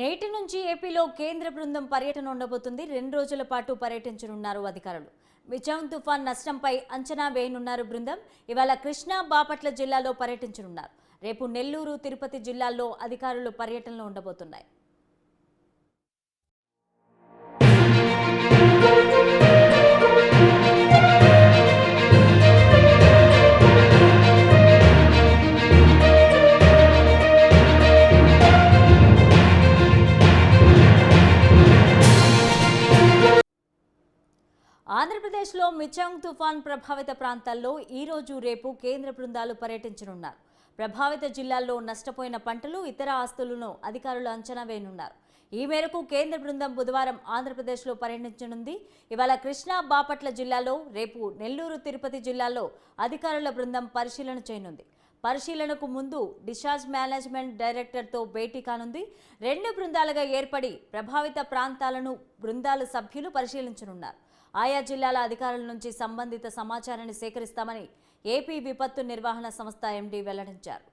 నేటి నుంచి ఏపీలో కేంద్ర బృందం పర్యటన ఉండబోతుంది. రెండు రోజుల పాటు పర్యటించనున్నారు అధికారులు. మిజాం తుఫాన్ నష్టంపై అంచనా వేయనున్నారు బృందం. ఇవాళ కృష్ణా బాపట్ల జిల్లాలో పర్యటించనున్నారు. రేపు నెల్లూరు తిరుపతి జిల్లాల్లో అధికారులు పర్యటనలో ఉండబోతున్నాయి. ఆంధ్రప్రదేశ్లో మిచాంగ్ తుఫాన్ ప్రభావిత ప్రాంతాల్లో ఈ రోజు రేపు కేంద్ర బృందాలు పర్యటించనున్నారు. ప్రభావిత జిల్లాల్లో నష్టపోయిన పంటలు ఇతర ఆస్తులను అధికారులు అంచనా వేయనున్నారు. ఈ మేరకు కేంద్ర బృందం బుధవారం ఆంధ్రప్రదేశ్లో పర్యటించనుంది. ఇవాళ కృష్ణా బాపట్ల జిల్లాలో రేపు నెల్లూరు తిరుపతి జిల్లాలో అధికారుల బృందం పరిశీలన చేయనుంది. పరిశీలనకు ముందు డిశ్చార్జ్ మేనేజ్మెంట్ డైరెక్టర్తో భేటీ కానుంది. రెండు బృందాలుగా ఏర్పడి ప్రభావిత ప్రాంతాలను బృందాల సభ్యులు పరిశీలించనున్నారు. ఆయా జిల్లాల అధికారుల నుంచి సంబంధిత సమాచారాన్ని సేకరిస్తామని ఏపీ విపత్తు నిర్వహణ సంస్థ ఎండీ వెల్లడించారు.